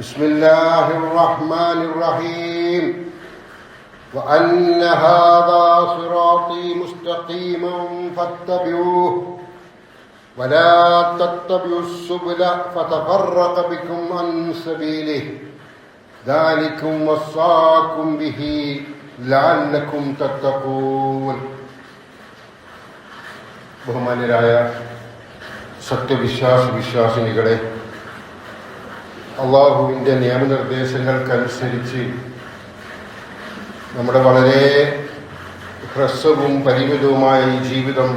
بسم الله الرحمن الرحيم وأن هذا صراطي مستقيما فاتبعوه ولا تتبعوا السبل فتفرق بكم عن سبيله ذلكم وصاكم به لعلكم تتقون ബഹുമാന്യരായ സത്യവിശ്വാസ വിശ്വാസിനികളെ അള്ളാഹുവിന്റെ നിയമനിർദ്ദേശങ്ങൾക്കനുസരിച്ച് നമ്മുടെ വളരെ ഹ്രസ്വവും പരിമിതവുമായ ഈ ജീവിതം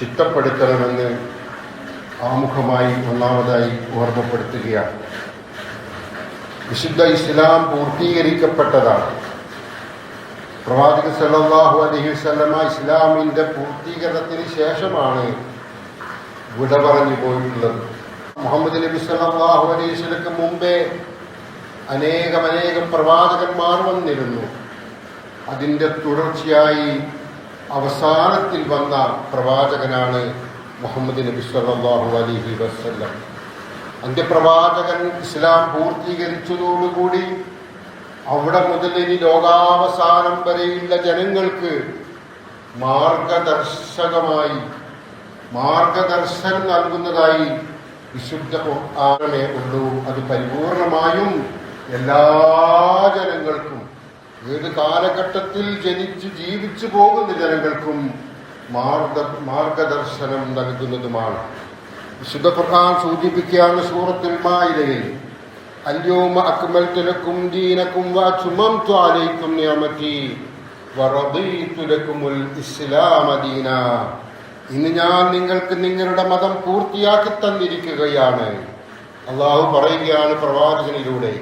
ചിട്ടപ്പെടുത്തണമെന്ന് ആമുഖമായി ഒന്നാമതായി ഓർമ്മപ്പെടുത്തുകയാണ്. വിശുദ്ധ ഇസ്ലാം പൂർത്തീകരിക്കപ്പെട്ടതാണ്. പ്രവാചക സല്ലല്ലാഹു അലൈഹി വസല്ലമ ഇസ്ലാമിന്റെ പൂർത്തീകരണത്തിന് ശേഷമാണ് വിട പറഞ്ഞു പോയിട്ടുള്ളത്. മുഹമ്മദ് നബി സല്ലല്ലാഹു അലൈഹി വസല്ലക്ക് മുമ്പേ അനേകം അനേകം പ്രവാചകന്മാർ വന്നിരുന്നു. അതിന്റെ തുടർച്ചയായി അവസാനത്തിൽ വന്ന പ്രവാചകനാണ് മുഹമ്മദ് നബി സല്ലല്ലാഹു അലൈഹി വസല്ലം. അന്ത്യപ്രവാചകൻ ഇസ്ലാം പൂർത്തീകരിച്ചതോടുകൂടി അവിടെ മുതൽ ഇനി ലോകാവസാനം വരെയുള്ള ജനങ്ങൾക്ക് മാർഗദർശകമായി മാർഗദർശനം നൽകുന്നതായി വിശുദ്ധ ഖുർആാനമേ ഉള്ളൂ. അത് പരിപൂർണമായും എല്ലാ ജനങ്ങൾക്കും ഏത് കാലഘട്ടത്തിൽ ജനിച്ച് ജീവിച്ചു പോകുന്ന ജനങ്ങൾക്കും മാർഗ മാർഗദർശനം നൽകുന്നതുമാണ്. വിശുദ്ധ ഖുർആൻ സൂചിപ്പിക്കുകയാണ് സൂറത്തുൽ മായിരയിൽ അല്യോമ അക്മൽ തുലക്കും ദീനക്കും വാ ചുമം ത്വാലയിക്കും നിയമത്തി വറദീ തുലക്കുമുൽ ഇസ്ലാമദീന ഇന്ന് ഞാൻ നിങ്ങൾക്ക് നിങ്ങളുടെ മതം പൂർത്തിയാക്കി തന്നിരിക്കുകയാണ്. അള്ളാഹു പറയുകയാണ് പ്രവാചകനിലൂടെ.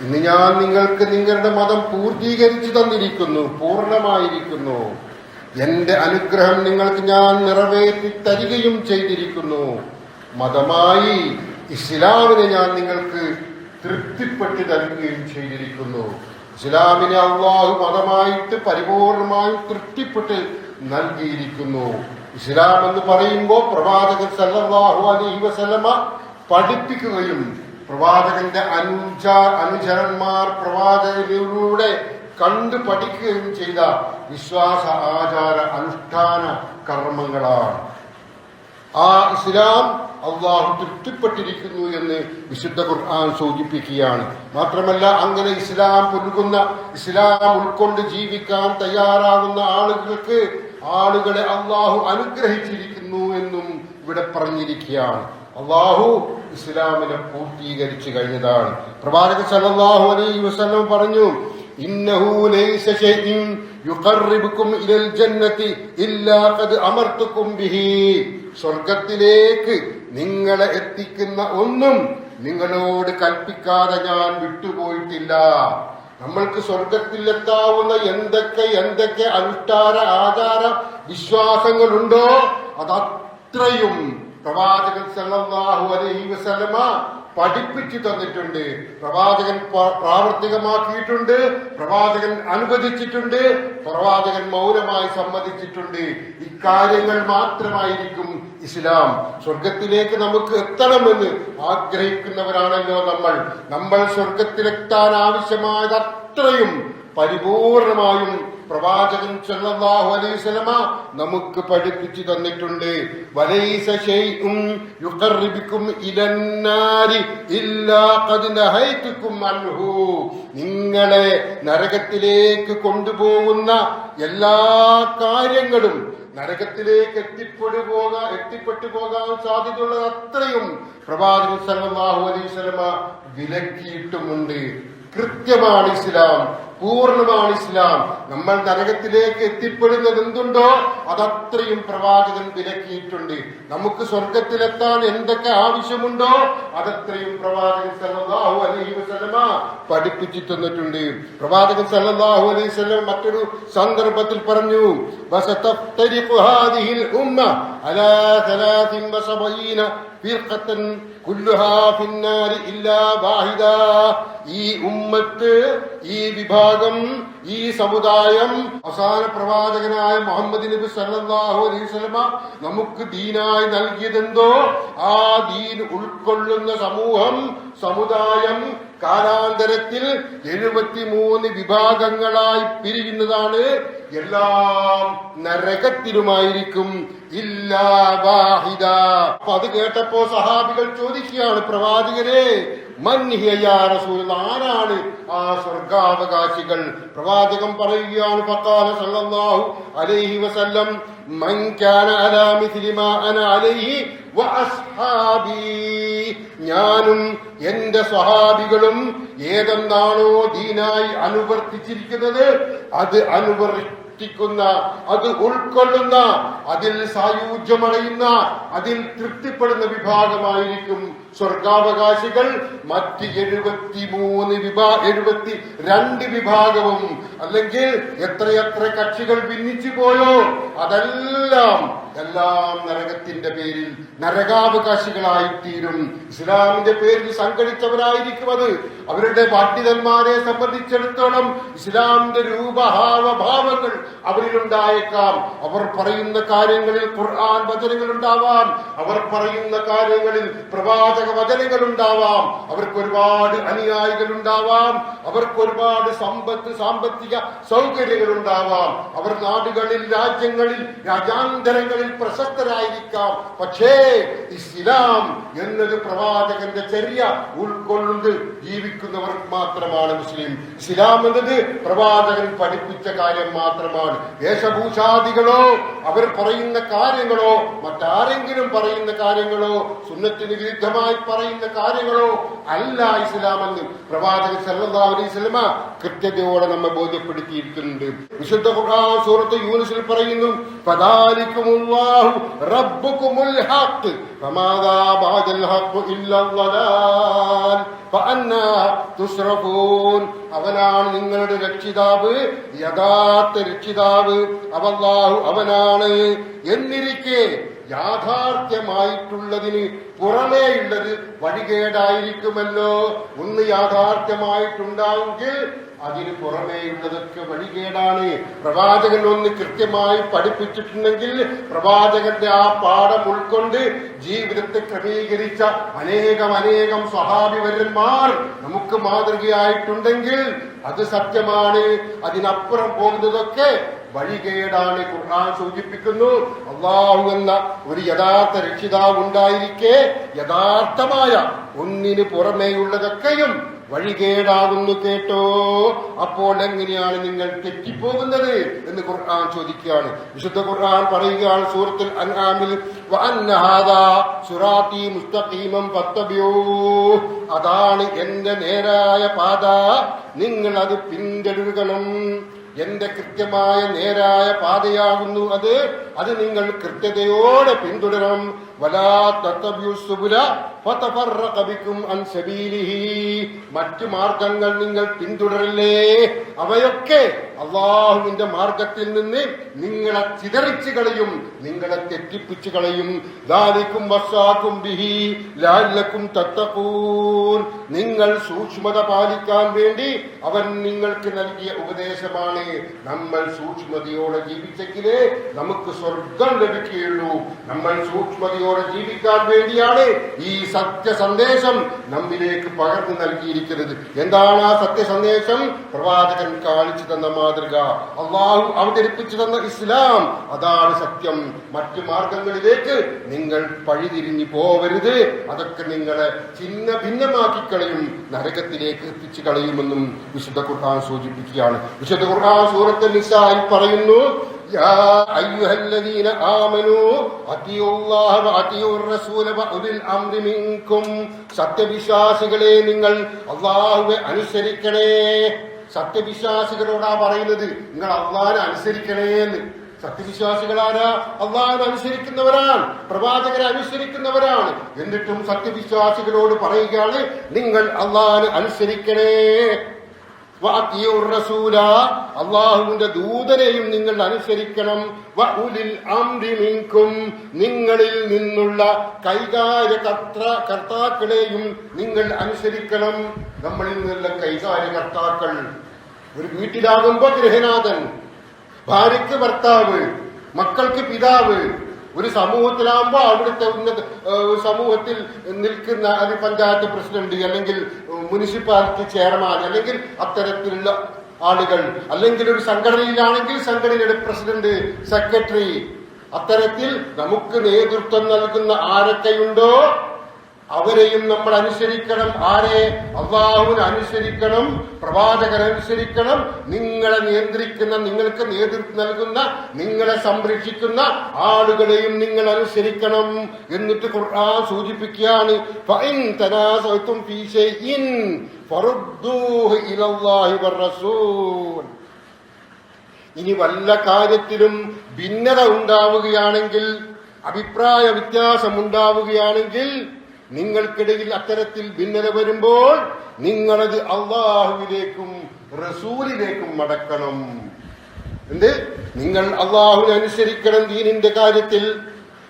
ഇന്ന് ഞാൻ നിങ്ങൾക്ക് നിങ്ങളുടെ മതം പൂർത്തീകരിച്ചു തന്നിരിക്കുന്നു പൂർണമായിരിക്കുന്നു. എന്റെ അനുഗ്രഹം നിങ്ങൾക്ക് ഞാൻ നിറവേറ്റി തരികയും ചെയ്തിരിക്കുന്നു. മതമായി ഇസ്ലാമിനെ ഞാൻ നിങ്ങൾക്ക് തൃപ്തിപ്പെട്ട് തരികയും ചെയ്തിരിക്കുന്നു. ഇസ്ലാമിനെ അള്ളാഹു മതമായിട്ട് പരിപൂർണമായും തൃപ്തിപ്പെട്ട് നൽകിയിരിക്കുന്നു. ഇസ്ലാം എന്ന് പറയുമ്പോൾ പ്രവാചകൻ സല്ലാഹു അലൈഹി വസല്ലമ പഠിപ്പിക്കുകയും പ്രവാചകന്റെ അനുജ അനുചരന്മാർ പ്രവാചകനിലൂടെ കണ്ടു പഠിക്കുകയും ചെയ്ത വിശ്വാസ ആചാര അനുഷ്ഠാന കർമ്മങ്ങളാണ്. ആ ഇസ്ലാം അള്ളാഹു തൃപ്തിപ്പെട്ടിരിക്കുന്നു എന്ന് വിശുദ്ധ ഖുർആൻ സൂചിപ്പിക്കുകയാണ്. മാത്രമല്ല അങ്ങനെ ഇസ്ലാം പുൽകുന്ന ഇസ്ലാം ഉൾക്കൊണ്ട് ജീവിക്കാൻ തയ്യാറാകുന്ന ആളുകൾക്ക് ആളുകളെ അള്ളാഹു അനുഗ്രഹിച്ചിരിക്കുന്നു എന്നും ഇവിടെ പറഞ്ഞിരിക്കുകയാണ്. അള്ളാഹു ഇസ്ലാമിനെ പൂർത്തീകരിച്ചു കഴിഞ്ഞതാണ്. പ്രവാചക സല്ലല്ലാഹു അലൈ വസ്ലം പറഞ്ഞു സ്വർഗത്തിലേക്ക് നിങ്ങളെ എത്തിക്കുന്ന ഒന്നും നിങ്ങളോട് കൽപ്പിക്കാതെ ഞാൻ വിട്ടുപോയിട്ടില്ല. നമ്മൾക്ക് സ്വർഗത്തിലെത്താവുന്ന എന്തൊക്കെ എന്തൊക്കെ അനുഷ്ഠാന ആചാര വിശ്വാസങ്ങളുണ്ടോ അതത്രയും പ്രവാചകൻ സല്ലല്ലാഹു അലൈഹി വസല്ലമ പഠിപ്പിച്ചു തന്നിട്ടുണ്ട് പ്രവാചകൻ പ്രാവർത്തികമാക്കിയിട്ടുണ്ട് പ്രവാചകൻ അനുവദിച്ചിട്ടുണ്ട് പ്രവാചകൻ മൗനമായി സമ്മതിച്ചിട്ടുണ്ട്. ഇക്കാര്യങ്ങൾ മാത്രമായിരിക്കും ഇസ്ലാം സ്വർഗത്തിലേക്ക് നമുക്ക് എത്തണമെന്ന് ആഗ്രഹിക്കുന്നവരാണല്ലോ നമ്മൾ. നമ്മൾ സ്വർഗത്തിലെത്താൻ ആവശ്യമായത് അത്രയും പരിപൂർണമായും പ്രവാചകൻ സല്ലല്ലാഹു അലൈഹി വസല്ലമ നമുക്ക് പഠിപ്പിച്ചു തന്നിട്ടുണ്ട്. വലൈസ ശൈഉം യുഖർറിബുക്കും ഇലന്നാരി ഇല്ലാ ഖദ് നഹൈതുക്കും അൻഹു. നിങ്ങളെ നരകത്തിലേക്ക് കൊണ്ടുപോകുന്ന എല്ലാ കാര്യങ്ങളും നരകത്തിലേക്ക് എത്തിപ്പെട്ടു പോകാൻ എത്തിപ്പെട്ടു പോകാൻ സാധ്യതയുള്ളത് അത്രയും പ്രവാചകൻ സല്ലല്ലാഹു അലൈഹി വിലക്കിയിട്ടുമുണ്ട്. കൃത്യമാണ് ഇസ്ലാം. പൂർണമാണ് ഇസ്ലാം. നമ്മൾ നരകത്തിലേക്ക് എത്തിപ്പെടുന്നത് എന്തുണ്ടോ അതത്രയും പ്രവാചകൻ വിലക്കിയിട്ടുണ്ട്. നമുക്ക് സ്വർഗത്തിലെത്താൻ എന്തൊക്കെ ആവശ്യമുണ്ടോ അതത്രയും പ്രവാചകൻ സല്ലാഹു അലൈഹി വസ്ലമ പഠിപ്പിച്ചു തന്നിട്ടുണ്ട് പ്രവാചകൻ സല്ലാഹു അലൈഹി സ്വലം മറ്റൊരു സന്ദർഭത്തിൽ പറഞ്ഞു ഈ ഉമ്മത്ത് ഈ വിഭാഗം ഈ സമുദായം അവസാന പ്രവാചകനായ മുഹമ്മദ് നബി സല്ലല്ലാഹു അലൈഹി വസല്ലമ നമുക്ക് ദീനായി നൽകിയതെന്തോ? ആ ദീൻ ഉൾക്കൊള്ളുന്ന സമൂഹം സമുദായം കാലാന്തരത്തിൽ എഴുപത്തിമൂന്ന് വിഭാഗങ്ങളായി പിരിയുന്നതാണ്. എല്ലാം നരകത്തിലുമായിരിക്കും. ഇല്ലാ വാഹിദ. അപ്പൊ അത് കേട്ടപ്പോ സഹാബികൾ ചോദിക്കുകയാണ് പ്രവാചകരെ മൻഹിയാ റസൂൽ ആരാണ് ആ സ്വർഗാവകാശികൾ പ്രവാചകം പറയുകയാണ് സല്ലല്ലാഹു അലൈഹി വസല്ലം അലാ അന അലൈഹി വഅസ്ഹാബി ഞാനും എന്റെ സ്വഹാബികളും ഏതെന്താണോ ദീനായി അനുവർത്തിച്ചിരിക്കുന്നത് അത് അനുവർത്തിക്കുന്ന അത് ഉൾക്കൊള്ളുന്ന അതിൽ സായുജ്യമടയുന്ന അതിൽ തൃപ്തിപ്പെടുന്ന വിഭാഗമായിരിക്കും സ്വർഗാവകാശികൾ മറ്റ് എഴുപത്തി മൂന്ന് വിഭാ എഴുപത്തി രണ്ട് വിഭാഗവും അല്ലെങ്കിൽ എത്രയെത്ര കക്ഷികൾ ഭിന്നിച്ചു പോയോ? അതെല്ലാം എല്ലാം നരകത്തിന്റെ പേരിൽ നരകാവകാശികളായി തീരും ഇസ്ലാമിന്റെ പേരിൽ സംഘടിച്ചവരായിരിക്കും അത്. അവരുടെ പണ്ഡിതന്മാരെ സംബന്ധിച്ചിടത്തോളം ഇസ്ലാമിന്റെ രൂപഹാവഭാവങ്ങൾ അവരിലുണ്ടായേക്കാം. അവർ പറയുന്ന കാര്യങ്ങളിൽ ഖുർആൻ വചനങ്ങൾ ഉണ്ടാവാം അവർ പറയുന്ന കാര്യങ്ങളിൽ പ്രവാചക വചനങ്ങൾ ഉണ്ടാവാം അവർക്ക് ഒരുപാട് അനുയായികൾ ഉണ്ടാവാം അവർക്ക് ഒരുപാട് സമ്പത്ത് സാമ്പത്തിക സൗകര്യങ്ങൾ ഉണ്ടാവാം അവർ നാടുകളിൽ രാജ്യങ്ങളിൽ രാജ്യാന്തരങ്ങളിൽ പ്രശസ്തരായിരിക്കാം. പക്ഷേ ഇസ്ലാം എന്നത് പ്രവാചകന്റെ ചെറിയ ഉൾക്കൊള്ളുന്നത് ജീവിക്കുന്നവർ മാത്രമാണ് മുസ്ലിം. ഇസ്ലാം എന്നത് പ്രവാചകൻ പഠിപ്പിച്ച കാര്യം മാത്രമാണ്. വേഷഭൂഷാദികളോ അവർ പറയുന്ന കാര്യങ്ങളോ മറ്റാരെങ്കിലും പറയുന്ന കാര്യങ്ങളോ സുന്നത്തിന് വിരുദ്ധമായി പറയുന്ന കാര്യങ്ങളോ അല്ല ഇസ്ലാം എന്ന് പ്രവാചകൻ സല്ലല്ലാഹു അലൈഹി വസല്ലമ കൃത്യതയോടെ നമ്മെ ബോധ്യപ്പെടുത്തിയിരിക്കുന്നുണ്ട് വിശുദ്ധ സൂറത്ത് യൂനിസിൽ പറയുന്നു ഫദാലിക്കുമുല്ലാഹു റബ്ബുകുമുൽ ഹഖ്. ഫമാദാ ബഅദൽ ഹഖ് ഇല്ലാ ളലാൽ ഫഅന്നാ തുസ്റഫൂൻ അവനാണ് നിങ്ങളുടെ രക്ഷിതാവ്. യഥാർത്ഥ രക്ഷിതാവ് അവല്ലാഹു അവനാണ്. എന്നിരിക്കെ യാഥാർത്ഥ്യമായിട്ടുള്ളതിന് പുറമേയുള്ളത് വഴികേടായിരിക്കുമല്ലോ. ഒന്ന് യാഥാർത്ഥ്യമായിട്ടുണ്ടാവുമെങ്കിൽ അതിന് പുറമേയുള്ളതൊക്കെ വഴികേടാണ്. പ്രവാചകൻ ഒന്ന് കൃത്യമായി പഠിപ്പിച്ചിട്ടുണ്ടെങ്കിൽ പ്രവാചകന്റെ ആ പാഠം ഉൾക്കൊണ്ട് ജീവിതത്തെ ക്രമീകരിച്ച അനേകം അനേകം സ്വഹാഭിവരന്മാർ നമുക്ക് മാതൃകയായിട്ടുണ്ടെങ്കിൽ അത് സത്യമാണ്. അതിനപ്പുറം പോകുന്നതൊക്കെ വഴികേടാണ് ഖുർആൻ സൂചിപ്പിക്കുന്നു. അള്ളാഹു എന്ന ഒരു യഥാർത്ഥ രക്ഷിതാവ് ഉണ്ടായിരിക്കെ യഥാർത്ഥമായ ഒന്നിന് പുറമേയുള്ളതൊക്കെയും വഴികേടാകുന്നു കേട്ടോ. അപ്പോൾ എങ്ങനെയാണ് നിങ്ങൾ തെറ്റിപ്പോകുന്നത് എന്ന് ഖുർആൻ ചോദിക്കുകയാണ്. വിശുദ്ധ ഖുർആൻ പറയുകയാണ് സൂറത്തിൽ അൻആമിൽ അതാണ് എന്റെ നേരായ പാത. നിങ്ങൾ അത് പിന്തുടരുകണം. എന്റെ കൃത്യമായ നേരായ പാതയാകുന്നു അത്. അത് നിങ്ങൾ കൃത്യതയോടെ പിന്തുടരണം. വലാ തത്തബ്യു സുബുല. മറ്റു മാർഗങ്ങൾ നിങ്ങൾ പിന്തുടരില്ലേ? അവയൊക്കെ അള്ളാഹുവിന്റെ മാർഗത്തിൽ നിന്ന് നിങ്ങളെ ചിതറിച്ചു കളയും നിങ്ങളെ തെറ്റിപ്പിച്ചു കളയും. ദാലിക്കും ബിഹി നിങ്ങൾ സൂക്ഷ്മത പാലിക്കാൻ വേണ്ടി അവൻ നിങ്ങൾക്ക് നൽകിയ ഉപദേശമാണ്. നമ്മൾ സൂക്ഷ്മതയോടെ ജീവിച്ചെങ്കിലേ നമുക്ക് സ്വർഗം ലഭിക്കുകയുള്ളൂ. നമ്മൾ സൂക്ഷ്മതയോടെ ജീവിക്കാൻ വേണ്ടിയാണ് ഈ സത്യ സന്ദേശം നമ്മിലേക്ക് പകർന്നു നൽകിയിരിക്കുന്നത്. എന്താണ് ആ സത്യസന്ദേശം? പ്രവാചകൻ കാണിച്ചു തന്ന മാതൃക. അള്ളാഹു അവതരിപ്പിച്ചു തന്ന ഇസ്ലാം. അതാണ് സത്യം. മറ്റു മാർഗങ്ങളിലേക്ക് നിങ്ങൾ പഴിതിരിഞ്ഞു പോവരുത്. അതൊക്കെ നിങ്ങളെ ചിന്ന ഭിന്നമാക്കി കളയും. നരകത്തിലേക്ക് എത്തിച്ചു കളയുമെന്നും വിശുദ്ധ ഖുർആൻ സൂചിപ്പിക്കുകയാണ്. വിശുദ്ധ ഖുർആൻ സൂറത്ത് നിസായിൽ പറയുന്നു يا أيها الذين آمنوا أطيعوا الله وأطيعوا الرسول وأولي الأمر منكم സത്യവിശ്വാസികളെ നിങ്ങൾ അള്ളാഹുവെ അനുസരിക്കണേ സത്യവിശ്വാസികളോടാ പറയുന്നത് നിങ്ങൾ അള്ളാഹിനെ അനുസരിക്കണേ എന്ന് സത്യവിശ്വാസികളാരാ അള്ളാഹിനെ അനുസരിക്കുന്നവരാണ് പ്രവാചകരെ അനുസരിക്കുന്നവരാണ് എന്നിട്ടും സത്യവിശ്വാസികളോട് പറയുകയാണ് നിങ്ങൾ അള്ളാഹിനെ അനുസരിക്കണേ വഅത്തിയുർ റസൂല അള്ളാഹുവിന്റെ ദൂതനെയും നിങ്ങൾ അനുസരിക്കണം. നിങ്ങളിൽ നിന്നുള്ള കൈകാര്യ കർത്ത കർത്താക്കളെയും നിങ്ങൾ അനുസരിക്കണം. നമ്മളിൽ നിന്നുള്ള കൈകാര്യ കർത്താക്കൾ. ഒരു വീട്ടിലാകുമ്പോ ഗൃഹനാഥൻ ഭാര്യയ്ക്ക് ഭർത്താവ് മക്കൾക്ക് പിതാവ് ഒരു സമൂഹത്തിലാകുമ്പോ അവിടുത്തെ ഉന്നത സമൂഹത്തിൽ നിൽക്കുന്ന അത് പഞ്ചായത്ത് പ്രസിഡന്റ് അല്ലെങ്കിൽ മുനിസിപ്പാലിറ്റി ചെയർമാൻ അല്ലെങ്കിൽ അത്തരത്തിലുള്ള ആളുകൾ അല്ലെങ്കിൽ ഒരു സംഘടനയിലാണെങ്കിൽ സംഘടനയുടെ പ്രസിഡന്റ് സെക്രട്ടറി അത്തരത്തിൽ നമുക്ക് നേതൃത്വം നൽകുന്ന ആരൊക്കെയുണ്ടോ? അവരെയും നമ്മൾ അനുസരിക്കണം. ആരെ? അള്ളാഹുവിനെ അനുസരിക്കണം പ്രവാചകൻ അനുസരിക്കണം. നിങ്ങളെ നിയന്ത്രിക്കുന്ന നിങ്ങൾക്ക് നേതൃത്വം നൽകുന്ന നിങ്ങളെ സംരക്ഷിക്കുന്ന ആളുകളെയും നിങ്ങൾ അനുസരിക്കണം എന്നിട്ട് ഖുർആൻ സൂചിപ്പിക്കുകയാണ്. ഇനി വല്ല കാര്യത്തിലും ഭിന്നത ഉണ്ടാവുകയാണെങ്കിൽ അഭിപ്രായ വ്യത്യാസം ഉണ്ടാവുകയാണെങ്കിൽ നിങ്ങൾക്കിടയിൽ അത്തരത്തിൽ ഭിന്നത വരുമ്പോൾ നിങ്ങളത് അള്ളാഹുവിലേക്കും റസൂലിലേക്കും മടക്കണം. എന്ത്? നിങ്ങൾ അള്ളാഹുവിനെ അനുസരിക്കണം ദീനിന്റെ കാര്യത്തിൽ.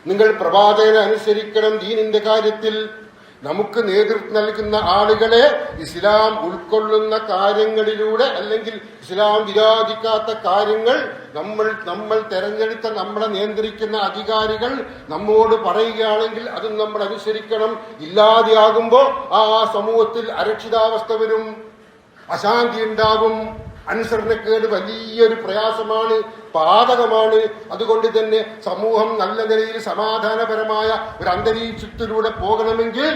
നിങ്ങൾ പ്രവാചകനെ അനുസരിക്കണം ദീനിന്റെ കാര്യത്തിൽ. നമുക്ക് നേതൃത്വം നൽകുന്ന ആളുകളെ ഇസ്ലാം ഉൾക്കൊള്ളുന്ന കാര്യങ്ങളിലൂടെ അല്ലെങ്കിൽ ഇസ്ലാം വിരോധിക്കാത്ത കാര്യങ്ങൾ നമ്മൾ നമ്മൾ തെരഞ്ഞെടുത്ത നമ്മളെ നിയന്ത്രിക്കുന്ന അധികാരികൾ നമ്മോട് പറയുകയാണെങ്കിൽ അതും നമ്മൾ അനുസരിക്കണം. ഇല്ലാതെയാകുമ്പോൾ ആ സമൂഹത്തിൽ അരക്ഷിതാവസ്ഥ വരും. അശാന്തി ഉണ്ടാകും. അനുസരണക്കേട് വലിയൊരു പ്രയാസമാണ് പാതകമാണ്. അതുകൊണ്ട് തന്നെ സമൂഹം നല്ല നിലയിൽ സമാധാനപരമായ ഒരു അന്തരീക്ഷത്തിലൂടെ പോകണമെങ്കിൽ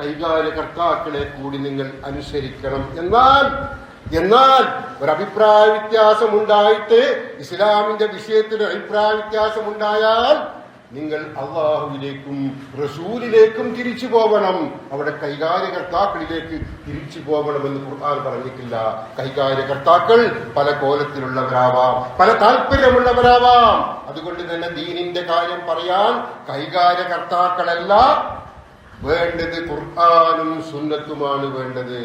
കൈകാര്യകർത്താക്കളെ കൂടി നിങ്ങൾ അനുസരിക്കണം. എന്നാൽ എന്നാൽ ഒരു അഭിപ്രായ വ്യത്യാസം ഉണ്ടായിട്ട് ഇസ്ലാമിന്റെ വിഷയത്തിൽ അഭിപ്രായ വ്യത്യാസം ഉണ്ടായാൽ നിങ്ങൾ അള്ളാഹുവിലേക്കും റസൂലിലേക്കും തിരിച്ചു പോകണം അവിടെ കൈകാര്യകർത്താക്കളിലേക്ക് തിരിച്ചു പോകണമെന്ന് ഖുർആൻ പറഞ്ഞിട്ടില്ല. കൈകാര്യകർത്താക്കൾ പല കോലത്തിലുള്ളവരാവാം പല താല്പര്യമുള്ളവരാവാം. അതുകൊണ്ട് തന്നെ ദീനിന്റെ കാര്യം പറയാൻ കൈകാര്യകർത്താക്കളല്ല വേണ്ടത് ഖുർആാനും സുന്നത്തുമാണ് വേണ്ടത്.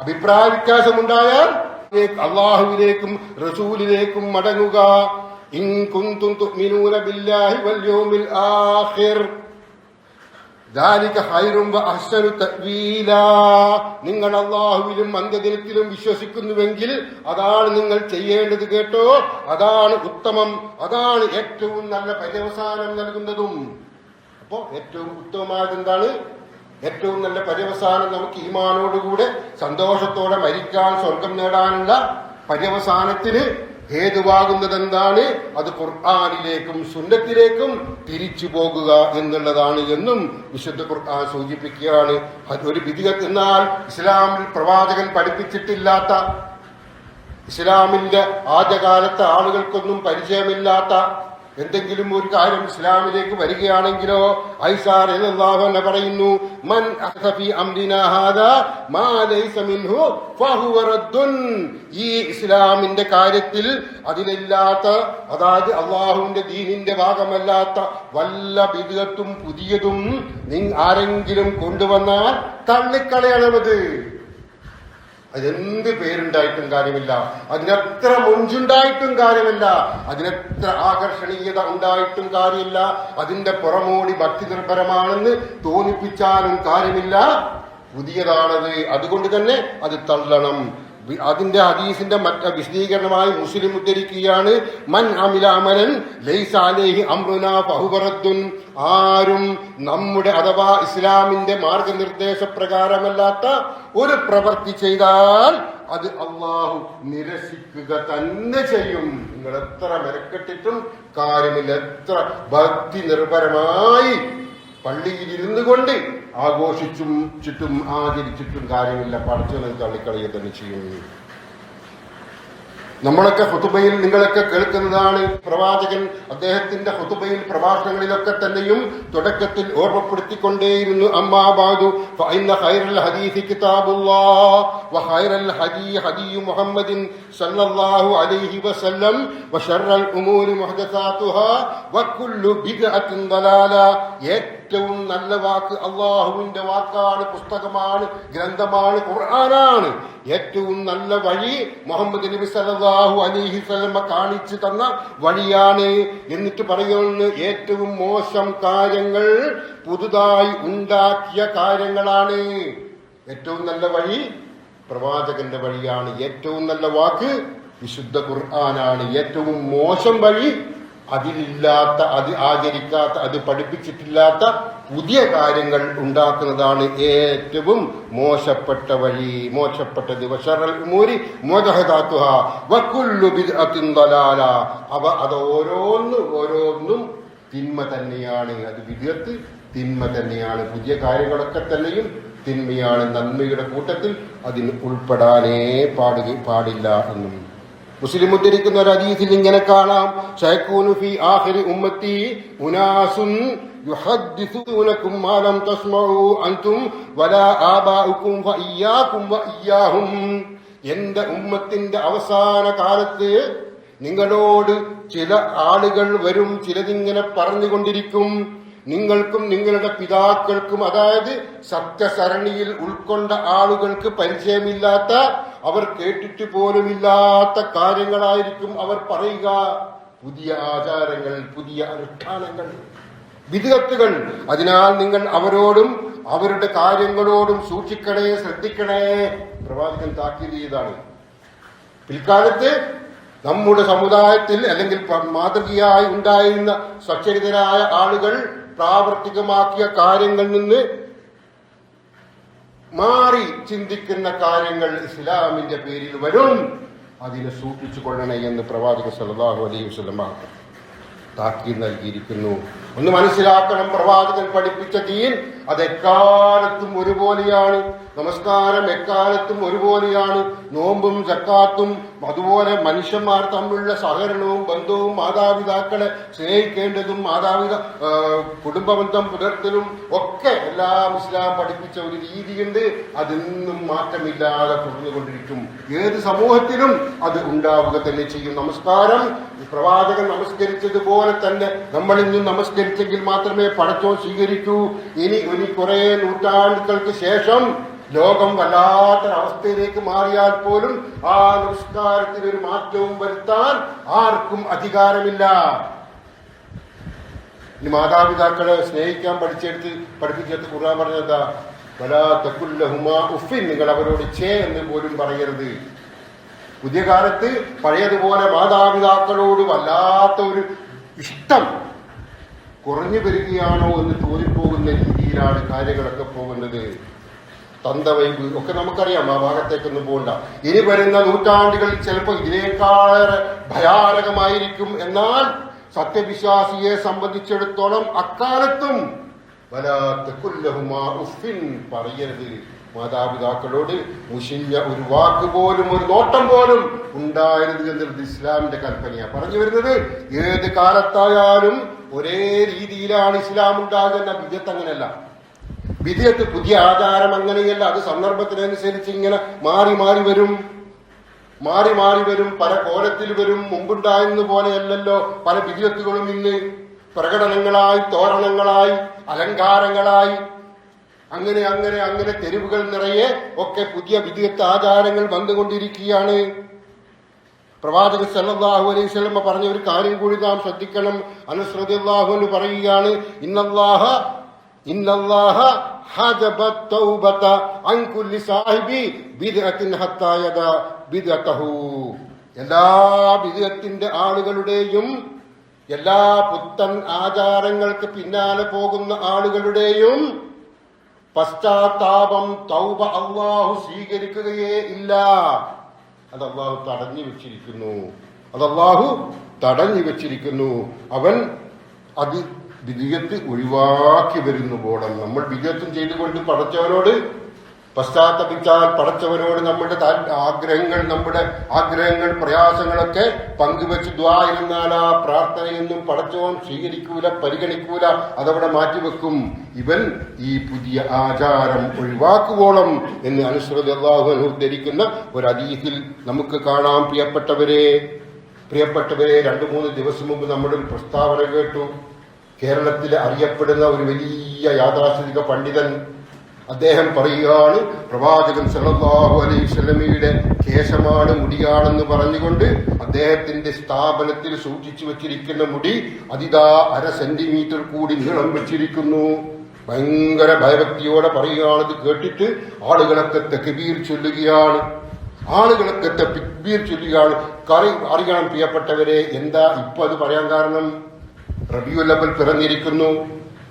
അഭിപ്രായ വ്യത്യാസമുണ്ടായാൽ അള്ളാഹുവിലേക്കും റസൂലിലേക്കും മടങ്ങുക. ഇൻ കുന്തും തുഅ്മിനൂന ബില്ലാഹി വൽ യൗമിൽ ആഖിർ ذلك خير وأحسن تأويلا നിങ്ങൾ അള്ളാഹുവിലും അന്ത്യദിനത്തിലും വിശ്വസിക്കുന്നുവെങ്കിൽ അതാണ് നിങ്ങൾ ചെയ്യേണ്ടത് കേട്ടോ അതാണ് ഉത്തമം അതാണ് ഏറ്റവും നല്ല പര്യവസാനം നൽകുന്നതും അപ്പോ ഏറ്റവും ഉത്തമമായത് എന്താണ് ഏറ്റവും നല്ല പര്യവസാനം നമുക്ക് ഈമാനോടുകൂടെ സന്തോഷത്തോടെ മരിക്കാൻ സ്വർഗം നേടാനുള്ള പര്യവസാനത്തിന് ഹേതുവാകുന്നത് എന്താണ് അത് ഖുർആാനിലേക്കും സുന്നത്തിലേക്കും തിരിച്ചു പോകുക എന്നുള്ളതാണ് എന്നും വിശുദ്ധ ഖുർആൻ സൂചിപ്പിക്കുകയാണ്. ഒരു വിധി എന്നാൽ ഇസ്ലാമിൽ പ്രവാചകൻ പഠിപ്പിച്ചിട്ടില്ലാത്ത ഇസ്ലാമിന്റെ ആദ്യകാലത്തെ ആളുകൾക്കൊന്നും പരിചയമില്ലാത്ത എന്തെങ്കിലും ഒരു കാര്യം ഇസ്ലാമിലേക്ക് വരികയാണെങ്കിലോ ഐസാർ തന്നെ പറയുന്നു മൻ ഈ ഇസ്ലാമിന്റെ കാര്യത്തിൽ അതിലില്ലാത്ത അതായത് അള്ളാഹുവിന്റെ ദീനിന്റെ ഭാഗമല്ലാത്ത വല്ല ബിദത്തും പുതിയതും ആരെങ്കിലും കൊണ്ടുവന്നാൽ തള്ളിക്കളയണമത്. അതെന്ത് പേരുണ്ടായിട്ടും കാര്യമില്ല. അതിനെത്ര മുഞ്ചുണ്ടായിട്ടും കാര്യമില്ല. അതിനെത്ര ആകർഷണീയത ഉണ്ടായിട്ടും കാര്യമില്ല. അതിന്റെ പുറമോടി ഭക്തി നിർഭരമാണെന്ന് തോന്നിപ്പിച്ചാലും കാര്യമില്ല. പുതിയതാണത്. അതുകൊണ്ട് തന്നെ അത് തള്ളണം. അതിന്റെ ഹദീസിന്റെ മറ്റ വിശദീകരണമായി മുസ്ലിം ഉദ്ധരിക്കുകയാണ് മൻ അമില ലൈസാലേഹി അംറുന ഫഹുവറദ്ദുൻ ആരും നമ്മുടെ അഥവാ ഇസ്ലാമിന്റെ മാർഗനിർദ്ദേശ പ്രകാരമല്ലാത്ത ഒരു പ്രവൃത്തി ചെയ്താൽ അത് അള്ളാഹു നിരസിക്കുക തന്നെ ചെയ്യും. നിങ്ങൾ എത്ര മെനക്കെട്ടിട്ടും കാര്യമില്ല. എത്ര ഭക്തി നിർഭരമായി പള്ളിയിൽ ഇരുന്നു കൊണ്ട് ആഘോഷിച്ചും ചുറ്റും ആചരിച്ചിട്ടും കാര്യമില്ല. പഠിച്ചവനെ തള്ളിക്കളയുക തന്നെ ചെയ്യുന്നു നമ്മളൊക്കെ ഹുതുബയിൽ നിങ്ങളൊക്കെ കേൾക്കുന്നതാണ് പ്രവാചകൻ അദ്ദേഹത്തിന്റെ ഹുതുബയിൽ പ്രഭാഷണങ്ങളിലൊക്കെ തന്നെയും തുടക്കത്തിൽ ഓർമ്മപ്പെടുത്തിക്കൊണ്ടേയിരുന്നു. അമ്മാബാദു ഹദീസ് കിതാബുല്ലാഹ് മുഹമ്മദിൻ സല്ലല്ലാഹു അലൈഹി വസല്ലം ഉമൂരി വകുല്ലു ദലാല ഏറ്റവും നല്ല വാക്ക് അള്ളാഹുവിന്റെ വാക്കാണ് പുസ്തകമാണ് ഗ്രന്ഥമാണ് ഖുർആനാണ്. ഏറ്റവും നല്ല വഴി മുഹമ്മദ് നബി സലാഹു അലിഹി സ്വലമ കാണിച്ചു തന്ന വഴിയാണ്. എന്നിട്ട് പറയുന്നു ഏറ്റവും മോശം കാര്യങ്ങൾ പുതുതായി ഉണ്ടാക്കിയ കാര്യങ്ങളാണ്. ഏറ്റവും നല്ല വഴി പ്രവാചകന്റെ വഴിയാണ്. ഏറ്റവും നല്ല വാക്ക് വിശുദ്ധ ഖുർആനാണ്. ഏറ്റവും മോശം വഴി അതിലില്ലാത്ത അത് ആചരിക്കാത്ത അത് പഠിപ്പിച്ചിട്ടില്ലാത്ത പുതിയ കാര്യങ്ങൾ ഉണ്ടാക്കുന്നതാണ് ഏറ്റവും മോശപ്പെട്ട വഴി. മോശപ്പെട്ട ദിവസറൽ മൂരി മോദഹദാത്തുഹ അവ അത് ഓരോന്നും ഓരോന്നും തിന്മ തന്നെയാണ്. അത് വിദ്യത്ത് തിന്മ തന്നെയാണ്. പുതിയ കാര്യങ്ങളൊക്കെ തന്നെയും തിന്മയാണ്. നന്മയുടെ കൂട്ടത്തിൽ അതിന് ഉൾപ്പെടാനേ പാടുക പാടില്ല എന്നും. മുസ്ലിം ഉദ്ധരിക്കുന്ന ഒരു ഹദീസിൽ ഇങ്ങനെ കാണാം ഉമ്മത്തി ഉനാസുൻ തസ്മഉ അൻതും വലാ എന്റെ ഉമ്മത്തിന്റെ അവസാന കാലത്ത് നിങ്ങളോട് ചില ആളുകൾ വരും ചിലതിങ്ങനെ പറഞ്ഞുകൊണ്ടിരിക്കും. നിങ്ങൾക്കും നിങ്ങളുടെ പിതാക്കൾക്കും അതായത് സത്യസരണിയിൽ ഉൾക്കൊണ്ട ആളുകൾക്ക് പരിചയമില്ലാത്ത അവർ കേട്ടിട്ട് പോലുമില്ലാത്ത കാര്യങ്ങളായിരിക്കും അവർ പറയുക. പുതിയ ആചാരങ്ങൾ പുതിയ അനുഷ്ഠാനങ്ങൾ വിധത്തുകൾ അതിനാൽ നിങ്ങൾ അവരോടും അവരുടെ കാര്യങ്ങളോടും സൂക്ഷിക്കണേ ശ്രദ്ധിക്കണേ. പ്രവാചകൻ താക്കീത് ചെയ്താണ്. പിൽക്കാലത്ത് നമ്മുടെ സമുദായത്തിൽ അല്ലെങ്കിൽ മാതൃകയായി ഉണ്ടായിരുന്ന സ്വച്ഛരിതരായ ആളുകൾ പ്രാവർത്തികമാക്കിയ കാര്യങ്ങളിൽ നിന്ന് മാറി ചിന്തിക്കുന്ന കാര്യങ്ങൾ ഇസ്ലാമിന്റെ പേരിൽ വരും. അതിനെ സൂക്ഷിച്ചു കൊള്ളണേ എന്ന് പ്രവാചക സല്ലല്ലാഹു അലൈഹി വസല്ലമ താക്കീത് നൽകിയിരിക്കുന്നു. ഒന്ന് മനസ്സിലാക്കണം പ്രവാചകൻ പഠിപ്പിച്ച ദീൻ അത് എക്കാലത്തും ഒരുപോലെയാണ്. നമസ്കാരം എക്കാലത്തും ഒരുപോലെയാണ്. നോമ്പും ജക്കാത്തും അതുപോലെ മനുഷ്യന്മാർ തമ്മിലുള്ള സഹകരണവും ബന്ധവും മാതാപിതാക്കളെ സ്നേഹിക്കേണ്ടതും മാതാപിതാ കുടുംബബന്ധം പുലർത്തലും ഒക്കെ എല്ലാം ഇസ്ലാം പഠിപ്പിച്ച ഒരു രീതിയുണ്ട്. അതിന്നും മാറ്റമില്ലാതെ തുടർന്നുകൊണ്ടിരിക്കും. ഏത് സമൂഹത്തിലും അത് ഉണ്ടാവുക തന്നെ ചെയ്യും. നമസ്കാരം പ്രവാചകൻ നമസ്കരിച്ചതുപോലെ തന്നെ നമ്മൾ ഇന്നും നമസ്കരിച്ചെങ്കിൽ മാത്രമേ പടച്ചോ സ്വീകരിക്കൂ. ഇനി ഇനി കുറെ നൂറ്റാണ്ടുകൾക്ക് ശേഷം ലോകം വല്ലാത്തൊരവസ്ഥയിലേക്ക് മാറിയാൽ പോലും ആ നമസ്കാരത്തിൽ ഒരു മാറ്റവും വരുത്താൻ ആർക്കും അധികാരമില്ല. ഇനി മാതാപിതാക്കളെ സ്നേഹിക്കാൻ പഠിച്ചെടുത്ത് പഠിപ്പിച്ചെടുത്ത് കുറാൻ പറഞ്ഞതാ വലാ തക്കുല്ലഹുമാ ഉഫിൻ നിങ്ങൾ അവരോട് ചേ എന്ന് പോലും പറയരുത്. പുതിയ കാലത്ത് പഴയതുപോലെ മാതാപിതാക്കളോട് വല്ലാത്ത ഒരു ഇഷ്ടം കുറഞ്ഞു വരികയാണോ എന്ന് തോന്നിപ്പോകുന്ന രീതിയിലാണ് കാര്യങ്ങളൊക്കെ പോകുന്നത്. തന്തവൈബ് ഒക്കെ നമുക്കറിയാം ആ ഭാഗത്തേക്കൊന്നും പോകണ്ട ഇനി വരുന്ന നൂറ്റാണ്ടുകളിൽ ചിലപ്പോൾ ഇതിനേക്കാളേറെ ഭയാനകമായിരിക്കും എന്നാൽ സത്യവിശ്വാസിയെ സംബന്ധിച്ചിടത്തോളം അക്കാലത്തും വലാത്ത കുല്ലഹുമാ പറയരുത്. മാതാപിതാക്കളോട് മുഷിഞ്ഞ ഒരു വാക്ക് പോലും ഒരു നോട്ടം പോലും ഉണ്ടായിരുന്നു എന്നുള്ളത് ഇസ്ലാമിന്റെ കൽപ്പനയാണ് പറഞ്ഞു വരുന്നത് ഏത് കാലത്തായാലും ഒരേ രീതിയിലാണ് ഇസ്ലാം ഉണ്ടാകുന്ന വിദ്യത്ത് അങ്ങനെയല്ല. വിദ്യത്ത് പുതിയ ആചാരം അങ്ങനെയല്ല. അത് സന്ദർഭത്തിനനുസരിച്ച് ഇങ്ങനെ മാറി മാറി വരും. മാറി മാറി വരും. പല കോലത്തിൽ വരും. മുമ്പുണ്ടായിരുന്ന പോലെയല്ലല്ലോ. പല വിദ്യത്തുകളും ഇന്ന് പ്രകടനങ്ങളായി തോരണങ്ങളായി അലങ്കാരങ്ങളായി. അങ്ങനെ അങ്ങനെ അങ്ങനെ തെരുവുകൾ നിറയെ ഒക്കെ പുതിയ വിദ്യത്ത് ആചാരങ്ങൾ വന്നുകൊണ്ടിരിക്കുകയാണ്. പ്രവാചക സല്ലാഹു അലൈഹി വസല്ലമ പറഞ്ഞ ഒരു കാര്യം കൂടി നാം ശ്രദ്ധിക്കണം. അനസ് എന്ന് പറയുകയാണ് ഇന്നല്ലാഹ ഇന്നല്ലാഹ എല്ലാ ബിദഅത്തിന്റെ ആളുകളുടെയും എല്ലാ പുത്തൻ ആചാരങ്ങൾക്ക് പിന്നാലെ പോകുന്ന ആളുകളുടെയും പശ്ചാത്താപം തൗബ അള്ളാഹു സ്വീകരിക്കുകയേ ഇല്ല. അത് അള്ളാഹു തടഞ്ഞു വെച്ചിരിക്കുന്നു. അത് അള്ളാഹു തടഞ്ഞു വെച്ചിരിക്കുന്നു. അവൻ അത് വിജയത്ത് ഒഴിവാക്കി വരുന്നു ബോധം. നമ്മൾ വിജയത്തും ചെയ്തുകൊണ്ട് പടച്ചവനോട് പശ്ചാത്തപിച്ചാൽ പടച്ചവനോട് നമ്മുടെ ആഗ്രഹങ്ങൾ നമ്മുടെ ആഗ്രഹങ്ങൾ പ്രയാസങ്ങളൊക്കെ പങ്കുവെച്ച് ദ്വായിരുന്നാൽ ആ പ്രാർത്ഥനയൊന്നും പടച്ചവൻ സ്വീകരിക്കൂല പരിഗണിക്കൂല. അതവിടെ മാറ്റിവെക്കും. ഇവൻ ഈ പുതിയ ആചാരം ഒഴിവാക്കുവോളം എന്ന് അനുസൃതി അള്ളാഹു ധരിക്കുന്ന ഒരു അതീതിൽ നമുക്ക് കാണാം. പ്രിയപ്പെട്ടവരെ പ്രിയപ്പെട്ടവരെ രണ്ടു മൂന്ന് ദിവസം മുമ്പ് നമ്മുടെ പ്രസ്താവന കേട്ടു. കേരളത്തിലെ അറിയപ്പെടുന്ന ഒരു വലിയ യാഥാസ്ഥിതിക പണ്ഡിതൻ അദ്ദേഹം പറയുകയാണ് പ്രവാചകൻ സല്ലല്ലാഹു അലൈഹി വസല്ലമയുടെ കേശമാണ് മുടിയാണെന്ന് പറഞ്ഞുകൊണ്ട് അദ്ദേഹത്തിന്റെ സ്ഥാപനത്തിൽ സൂക്ഷിച്ചു വച്ചിരിക്കുന്ന മുടി അതിതാ അര സെന്റിമീറ്റർ കൂടി നീളം വെച്ചിരിക്കുന്നു. ഭയങ്കര ഭയഭക്തിയോടെ പറയുകയാണത് കേട്ടിട്ട് ആളുകളൊക്കെ തെക്കുബീർ ചൊല്ലുകയാണ്. ആളുകളൊക്കെ തെക്കുബീർ ചൊല്ലുകയാണ്. കറി അറിയണം പ്രിയപ്പെട്ടവരെ എന്താ ഇപ്പൊ അത് പറയാൻ കാരണം? റബിയുല്ലബൽ പിറന്നിരിക്കുന്നു.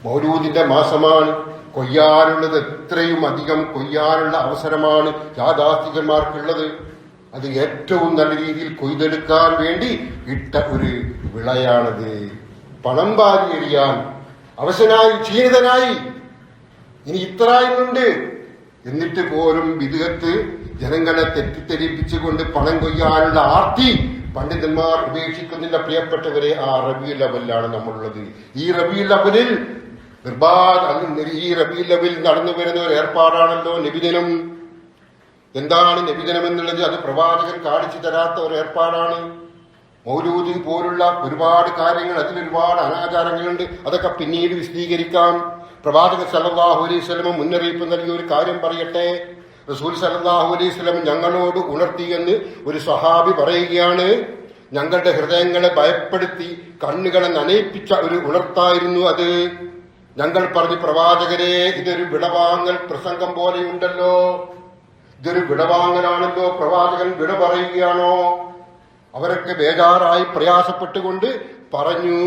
മൗലൂദിന്റെ മാസമാണ്. കൊയ്യാനുള്ളത് എത്രയും അധികം കൊയ്യാനുള്ള അവസരമാണ് യാഥാസ്ഥികന്മാർക്കുള്ളത് അത് ഏറ്റവും നല്ല രീതിയിൽ കൊയ്തെടുക്കാൻ വേണ്ടി ഇട്ട ഒരു വിളയാണത്. പണം വാരി എറിയാൻ അവശനായി ക്ഷീണിതനായി ഇനി ഇത്രയുണ്ട് എന്നിട്ട് പോലും വിദഗത്ത് ജനങ്ങളെ തെറ്റിദ്ധരിപ്പിച്ചുകൊണ്ട് പണം കൊയ്യാനുള്ള ആർത്തി പണ്ഡിതന്മാർ ഉപേക്ഷിക്കുന്നില്ല. പ്രിയപ്പെട്ടവരെ ആ റബി അവലിലാണ് നമ്മളുള്ളത്. ഈ റബി ലെവലിൽ നിർബാധ ഈ റബി ലെവലിൽ നടന്നു വരുന്ന ഒരു ഏർപ്പാടാണല്ലോ നബിദിനം. എന്താണ് നബിദിനം എന്നുള്ളത് അത് പ്രവാചകൻ കാണിച്ചു തരാത്ത ഒരു ഏർപ്പാടാണ്. മൗലൂദി പോലുള്ള ഒരുപാട് കാര്യങ്ങൾ അതിൽ ഒരുപാട് അനാചാരങ്ങളുണ്ട്. അതൊക്കെ പിന്നീട് വിശദീകരിക്കാം. പ്രവാചകൻ സല്ലല്ലാഹു അലൈഹി സ്വലം മുന്നറിയിപ്പ് നൽകിയ ഒരു കാര്യം പറയട്ടെ. റസൂൽ സല്ലല്ലാഹു അലൈഹി സ്വലം ഞങ്ങളോട് ഉണർത്തിയെന്ന് ഒരു സ്വഹാബി പറയുകയാണ്. ഞങ്ങളുടെ ഹൃദയങ്ങളെ ഭയപ്പെടുത്തി കണ്ണുകളെ നനയിപ്പിച്ച ഒരു ഉണർത്തായിരുന്നു അത്. ഞങ്ങൾ പറഞ്ഞു പ്രവാചകരെ ഇതൊരു വിടവാങ്ങൽ പ്രസംഗം പോലെയുണ്ടല്ലോ. ഇതൊരു വിടവാങ്ങലാണല്ലോ. പ്രവാചകൻ വിട പറയുകയാണോ? അവരൊക്കെ ബേജാറായി പ്രയാസപ്പെട്ടുകൊണ്ട് പറഞ്ഞു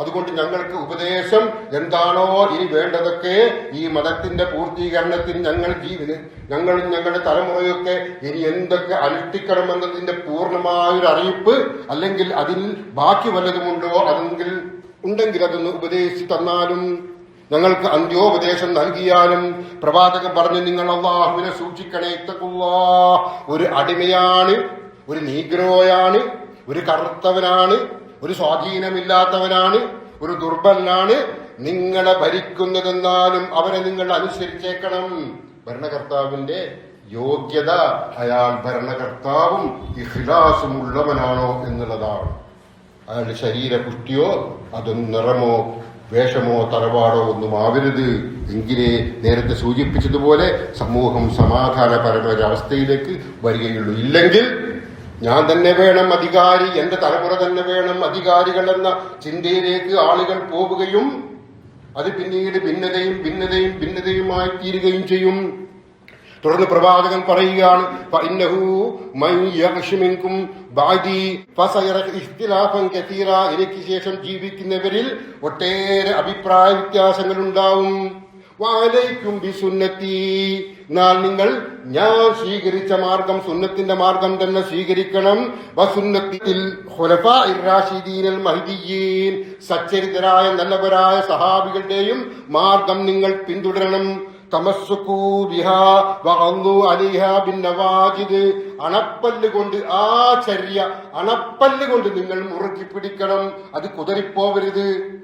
അതുകൊണ്ട് ഞങ്ങൾക്ക് ഉപദേശം എന്താണോ ഇനി വേണ്ടതൊക്കെ ഈ മതത്തിന്റെ പൂർത്തീകരണത്തിന് ഞങ്ങൾ ജീവിത ഞങ്ങളും ഞങ്ങളുടെ തലമുറയൊക്കെ ഇനി എന്തൊക്കെ അനുഷ്ഠിക്കണമെന്നതിന്റെ പൂർണമായൊരു അറിയിപ്പ് അല്ലെങ്കിൽ അതിൽ ബാക്കി വല്ലതുമുണ്ടോ അതെങ്കിൽ ഉണ്ടെങ്കിൽ അതൊന്ന് ഉപദേശിച്ചു തന്നാലും ഞങ്ങൾക്ക് അന്ത്യോപദേശം നൽകിയാലും പ്രവാചകൻ പറഞ്ഞു നിങ്ങൾ അള്ളാഹുവിനെ സൂക്ഷിക്കണേ ഒരു അടിമയാണ് ഒരു നീഗ്രോയാണ് ഒരു കറുത്തവനാണ് ഒരു സ്വാധീനമില്ലാത്തവനാണ് ഒരു ദുർബലനാണ്. നിങ്ങളെ ഭരിക്കുന്നതെന്നാലും അവരെ നിങ്ങൾ അനുസരിച്ചേക്കണം. ഭരണകർത്താവിന്റെ യോഗ്യത അയാൾ ഭരണകർത്താവും ഇഹ്ലാസും ഉള്ളവനാണോ എന്നുള്ളതാണ്. അയാളുടെ ശരീരപുഷ്ടിയോ അതും നിറമോ വേഷമോ തറവാടോ ഒന്നും ആവരുത് എങ്കിലേ നേരത്തെ സൂചിപ്പിച്ചതുപോലെ സമൂഹം സമാധാനപരമൊരവസ്ഥയിലേക്ക് വരികയുള്ളൂ. ഇല്ലെങ്കിൽ ഞാൻ തന്നെ വേണം അധികാരി എന്റെ തലമുറ തന്നെ വേണം അധികാരികൾ എന്ന ചിന്തയിലേക്ക് ആളുകൾ പോവുകയും അത് പിന്നീട് ഭിന്നതയും ഭിന്നതയും ഭിന്നതയുമായി തീരുകയും ചെയ്യും. തുടർന്ന് പ്രവാചകൻ പറയുകയാണ് ബാജി ഇഖ്തിലാഫൻ കത്തീറ എനിക്ക് ശേഷം ജീവിക്കുന്നവരിൽ ഒട്ടേറെ അഭിപ്രായ വ്യത്യാസങ്ങൾ ഉണ്ടാവും വാലയ്ക്കും ബി സുന്നത്തി എന്നാൽ നിങ്ങൾ ഞാൻ സ്വീകരിച്ച മാർഗം സുന്നത്തിന്റെ മാർഗം തന്നെ സ്വീകരിക്കണം. വസുന്നത്തിൽ സച്ചരിതരായ നല്ലവരായ സഹാബികളുടെയും മാർഗം നിങ്ങൾ പിന്തുടരണം. തമസ്സുക്കൂ ബിഹാ വഅള്ളു അലൈഹാ ബിന്നവാജിദ്. അണപ്പല്ല് കൊണ്ട് ആ ചര്യ അണപ്പല്ല് കൊണ്ട് നിങ്ങൾ മുറുക്കി പിടിക്കണം. അത് കുതറിപ്പോവരുത്.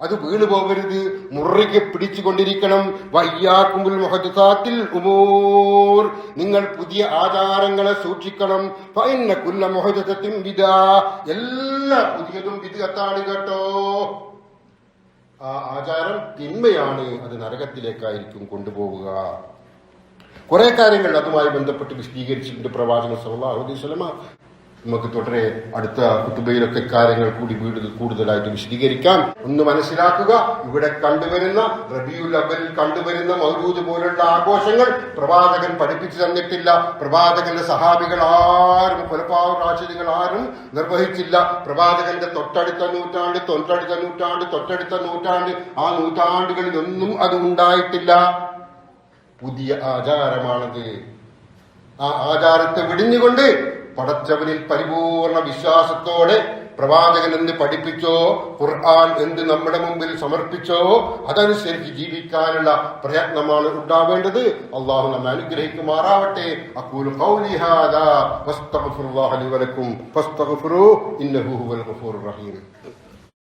അത് വീണു പോവരുത് മുറുകെ പിടിച്ചുകൊണ്ടിരിക്കണം. വയ്യാക്കുമ്പിൽ മുഹദ്സാത്തിൽ ഉമൂർ. നിങ്ങൾ പുതിയ ആചാരങ്ങളെ സൂക്ഷിക്കണം. ഫൈന്ന കുല്ല മുഹദ്സത്തിൻ വിത എല്ലാ പുതിയതും വിദഗത്താണ് കേട്ടോ. ആ ആചാരം തിന്മയാണ് അത് നരകത്തിലേക്കായിരിക്കും കൊണ്ടുപോവുക. കുറെ കാര്യങ്ങൾ അതുമായി ബന്ധപ്പെട്ട് വിശദീകരിച്ചിട്ടുണ്ട് പ്രവാചകൻ സല്ലല്ലാഹു അലൈഹി വസല്ലമ. നമുക്ക് തുടരെ അടുത്ത കുത്തുബയിലൊക്കെ കാര്യങ്ങൾ കൂടി വീടുകൾ കൂടുതലായിട്ട് വിശദീകരിക്കാം. ഒന്ന് മനസ്സിലാക്കുക ഇവിടെ കണ്ടുവരുന്ന റബിയുൽ അവലിൽ കണ്ടുവരുന്ന മൗലൂദ് പോലുള്ള ആഘോഷങ്ങൾ പ്രവാചകൻ പഠിപ്പിച്ചു തന്നിട്ടില്ല. പ്രവാചകന്റെ സഹാബികൾ ആരും കൊലപാവ രാശികൾ ആരും നിർവഹിച്ചില്ല. പ്രവാചകന്റെ തൊട്ടടുത്ത നൂറ്റാണ്ട് തൊട്ടടുത്ത നൂറ്റാണ്ട് തൊട്ടടുത്ത നൂറ്റാണ്ട് ആ നൂറ്റാണ്ടുകളിൽ ഒന്നും അത് ഉണ്ടായിട്ടില്ല പുതിയ ആചാരമാണത്. ആ ആചാരത്തെ വിടിഞ്ഞുകൊണ്ട് പടച്ചവനിൽ പരിപൂർണ വിശ്വാസത്തോടെ പ്രവാചകൻ എന്ത് പഠിപ്പിച്ചോ ഖുർആൻ എന്ത് നമ്മുടെ മുമ്പിൽ സമർപ്പിച്ചോ അതനുസരിച്ച് ജീവിക്കാനുള്ള പ്രയത്നമാണ് ഉണ്ടാവേണ്ടത്. അള്ളാഹു നമ്മെ അനുഗ്രഹിക്കുമാറാവട്ടെ. ലി വലക്കും. റഹീം.